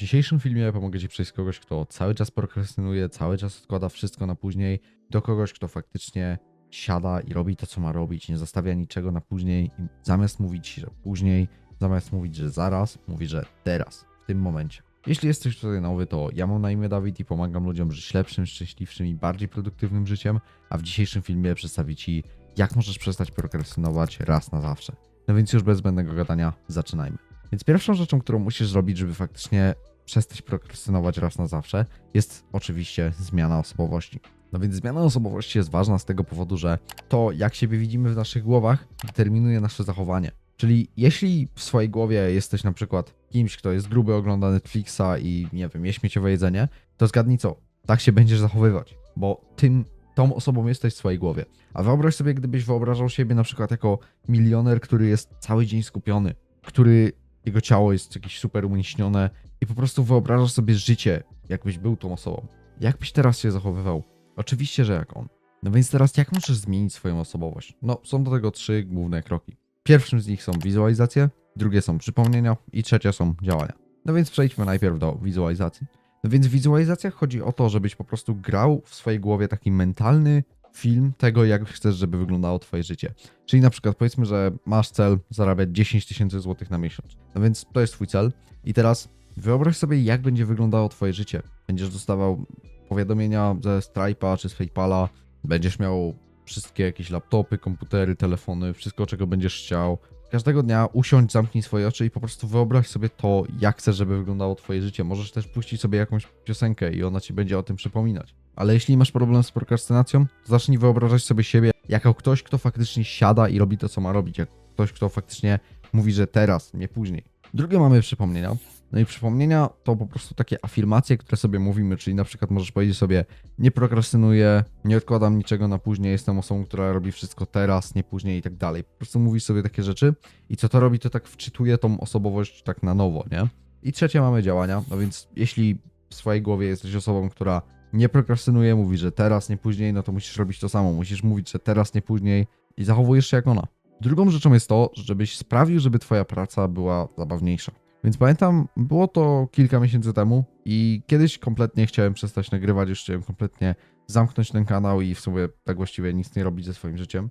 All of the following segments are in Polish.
W dzisiejszym filmie pomogę Ci przejść z kogoś, kto cały czas prokrastynuje, cały czas odkłada wszystko na później, do kogoś, kto faktycznie siada i robi to, co ma robić, nie zostawia niczego na później i zamiast mówić, że później, zamiast mówić, że zaraz, mówi, że teraz, w tym momencie. Jeśli jesteś tutaj nowy, to ja mam na imię Dawid i pomagam ludziom żyć lepszym, szczęśliwszym i bardziej produktywnym życiem, a w dzisiejszym filmie przedstawię Ci, jak możesz przestać prokrastynować raz na zawsze. No więc już bez zbędnego gadania, zaczynajmy. Więc pierwszą rzeczą, którą musisz zrobić, żeby faktycznie przestać prokrastynować raz na zawsze, jest oczywiście zmiana osobowości. No więc zmiana osobowości jest ważna z tego powodu, że to, jak siebie widzimy w naszych głowach, determinuje nasze zachowanie. Czyli jeśli w swojej głowie jesteś na przykład kimś, kto jest gruby, ogląda Netflixa i nie wiem, je śmieciowe jedzenie, to zgadnij co, tak się będziesz zachowywać, bo tym, tą osobą jesteś w swojej głowie. A wyobraź sobie, gdybyś wyobrażał siebie na przykład jako milioner, który jest cały dzień skupiony, który jego ciało jest jakieś super umieśnione i po prostu wyobrażasz sobie życie, jakbyś był tą osobą. Jak byś teraz się zachowywał? Oczywiście, że jak on. No więc teraz jak możesz zmienić swoją osobowość? No, są do tego trzy główne kroki. Pierwszym z nich są wizualizacje, drugie są przypomnienia i trzecia są działania. No więc przejdźmy najpierw do wizualizacji. No więc w wizualizacjach chodzi o to, żebyś po prostu grał w swojej głowie taki mentalny film tego, jak chcesz, żeby wyglądało twoje życie. Czyli na przykład powiedzmy, że masz cel zarabiać 10 tysięcy złotych na miesiąc. No więc to jest twój cel. I teraz wyobraź sobie, jak będzie wyglądało twoje życie. Będziesz dostawał powiadomienia ze Stripe'a czy z PayPala, będziesz miał wszystkie jakieś laptopy, komputery, telefony, wszystko czego będziesz chciał. Każdego dnia usiądź, zamknij swoje oczy i po prostu wyobraź sobie to, jak chcesz, żeby wyglądało twoje życie. Możesz też puścić sobie jakąś piosenkę i ona ci będzie o tym przypominać. Ale jeśli masz problem z prokrastynacją, to zacznij wyobrażać sobie siebie jako ktoś, kto faktycznie siada i robi to, co ma robić. Jak ktoś, kto faktycznie mówi, że teraz, nie później. Drugie mamy przypomnienia. No i przypomnienia to po prostu takie afirmacje, które sobie mówimy, czyli na przykład możesz powiedzieć sobie nie prokrastynuję, nie odkładam niczego na później, jestem osobą, która robi wszystko teraz, nie później i tak dalej. Po prostu mówisz sobie takie rzeczy i co to robi, to tak wczytuje tą osobowość tak na nowo, nie? I trzecie mamy działania, no więc jeśli w swojej głowie jesteś osobą, która nie prokrastynuje, mówi, że teraz, nie później, no to musisz robić to samo. Musisz mówić, że teraz, nie później i zachowujesz się jak ona. Drugą rzeczą jest to, żebyś sprawił, żeby twoja praca była zabawniejsza. Więc pamiętam, było to kilka miesięcy temu i kiedyś kompletnie chciałem przestać nagrywać, już chciałem kompletnie zamknąć ten kanał i w sumie tak właściwie nic nie robić ze swoim życiem.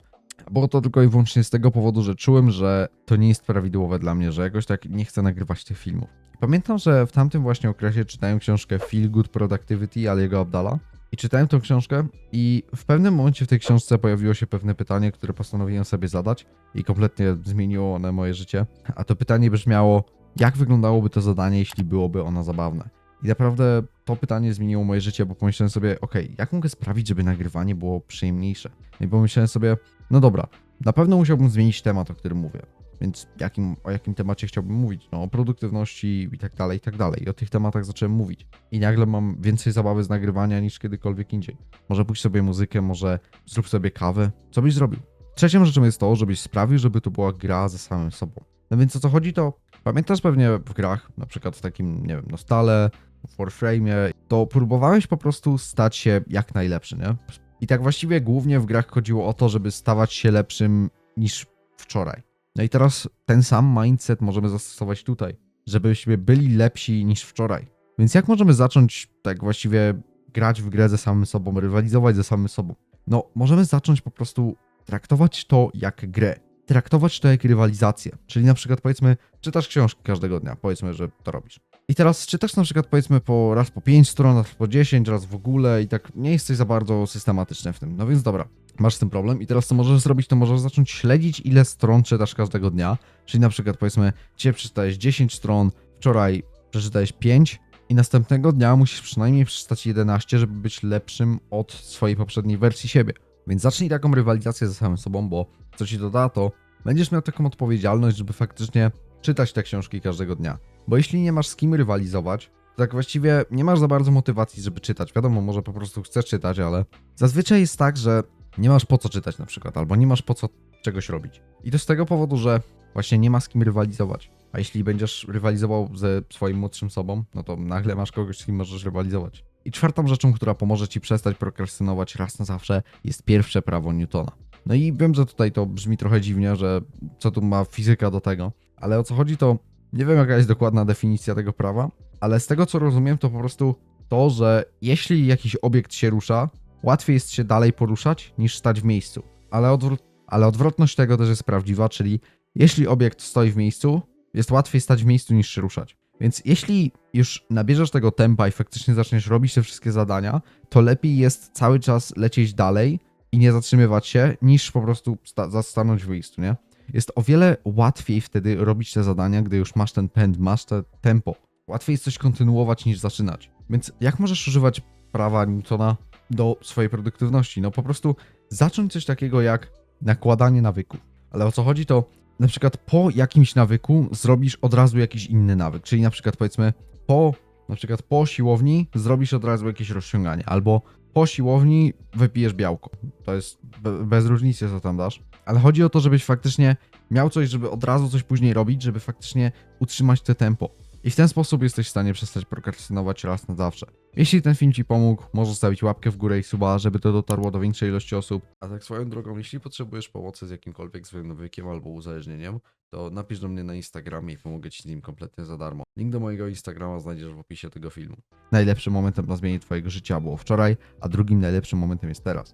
Było to tylko i wyłącznie z tego powodu, że czułem, że to nie jest prawidłowe dla mnie, że jakoś tak nie chcę nagrywać tych filmów. Pamiętam, że w tamtym właśnie okresie czytałem książkę Feel Good Productivity Aliego Abdala i czytałem tą książkę i w pewnym momencie w tej książce pojawiło się pewne pytanie, które postanowiłem sobie zadać i kompletnie zmieniło one moje życie. A to pytanie brzmiało, jak wyglądałoby to zadanie, jeśli byłoby ono zabawne? I naprawdę to pytanie zmieniło moje życie, bo pomyślałem sobie, ok, jak mogę sprawić, żeby nagrywanie było przyjemniejsze? No i pomyślałem sobie, no dobra, na pewno musiałbym zmienić temat, o którym mówię. Więc jakim, o jakim temacie chciałbym mówić? No o produktywności i tak dalej, i tak dalej. I o tych tematach zacząłem mówić. I nagle mam więcej zabawy z nagrywania niż kiedykolwiek indziej. Może puść sobie muzykę, może zrób sobie kawę. Co byś zrobił? Trzecią rzeczą jest to, żebyś sprawił, żeby to była gra ze samym sobą. No więc o co chodzi, to pamiętasz pewnie w grach, na przykład w takim, nie wiem, no stale, w Warframe'ie, to próbowałeś po prostu stać się jak najlepszy, nie? I tak właściwie głównie w grach chodziło o to, żeby stawać się lepszym niż wczoraj. No i teraz ten sam mindset możemy zastosować tutaj, żebyśmy byli lepsi niż wczoraj. Więc jak możemy zacząć tak właściwie grać w grę ze samym sobą, rywalizować ze samym sobą? No, możemy zacząć po prostu traktować to jak grę. Traktować to jak rywalizację. Czyli na przykład powiedzmy, czytasz książki każdego dnia, powiedzmy, że to robisz. I teraz czytasz na przykład powiedzmy po raz po 5 stron, raz po 10, raz w ogóle i tak nie jesteś za bardzo systematyczny w tym. No więc dobra, masz z tym problem i teraz co możesz zrobić, to możesz zacząć śledzić ile stron czytasz każdego dnia. Czyli na przykład powiedzmy, dzisiaj przeczytałeś 10 stron, wczoraj przeczytałeś 5 i następnego dnia musisz przynajmniej przeczytać 11, żeby być lepszym od swojej poprzedniej wersji siebie. Więc zacznij taką rywalizację ze samym sobą, bo co ci doda, to będziesz miał taką odpowiedzialność, żeby faktycznie czytać te książki każdego dnia. Bo jeśli nie masz z kim rywalizować, tak właściwie nie masz za bardzo motywacji, żeby czytać. Wiadomo, może po prostu chcesz czytać, ale zazwyczaj jest tak, że nie masz po co czytać na przykład, albo nie masz po co czegoś robić. I to z tego powodu, że właśnie nie ma z kim rywalizować. A jeśli będziesz rywalizował ze swoim młodszym sobą, no to nagle masz kogoś, z kim możesz rywalizować. I czwartą rzeczą, która pomoże ci przestać prokrastynować raz na zawsze, jest pierwsze prawo Newtona. No i wiem, że tutaj to brzmi trochę dziwnie, że co tu ma fizyka do tego, ale o co chodzi to nie wiem jaka jest dokładna definicja tego prawa, ale z tego co rozumiem, to po prostu to, że jeśli jakiś obiekt się rusza, łatwiej jest się dalej poruszać niż stać w miejscu. Ale, odwró- ale odwrotność tego też jest prawdziwa, czyli jeśli obiekt stoi w miejscu, jest łatwiej stać w miejscu niż się ruszać. Więc jeśli już nabierzesz tego tempa i faktycznie zaczniesz robić te wszystkie zadania, to lepiej jest cały czas lecieć dalej i nie zatrzymywać się, niż po prostu sta- zastanąć w miejscu, nie? Jest o wiele łatwiej wtedy robić te zadania, gdy już masz ten pęd, masz te tempo. Łatwiej jest coś kontynuować niż zaczynać. Więc jak możesz używać prawa Newtona do swojej produktywności? No po prostu zacząć coś takiego jak nakładanie nawyków. Ale o co chodzi to na przykład po jakimś nawyku zrobisz od razu jakiś inny nawyk, czyli na przykład powiedzmy po na przykład po siłowni zrobisz od razu jakieś rozciąganie, albo po siłowni wypijesz białko. To jest be, bez różnicy, co tam dasz. Ale chodzi o to, żebyś faktycznie miał coś, żeby od razu coś później robić, żeby faktycznie utrzymać te tempo. I w ten sposób jesteś w stanie przestać prokrastynować raz na zawsze. Jeśli ten film Ci pomógł, możesz zostawić łapkę w górę i suba, żeby to dotarło do większej ilości osób. A tak swoją drogą, jeśli potrzebujesz pomocy z jakimkolwiek złym nawykiem albo uzależnieniem, to napisz do mnie na Instagramie i pomogę Ci z nim kompletnie za darmo. Link do mojego Instagrama znajdziesz w opisie tego filmu. Najlepszym momentem na zmianie Twojego życia było wczoraj, a drugim najlepszym momentem jest teraz.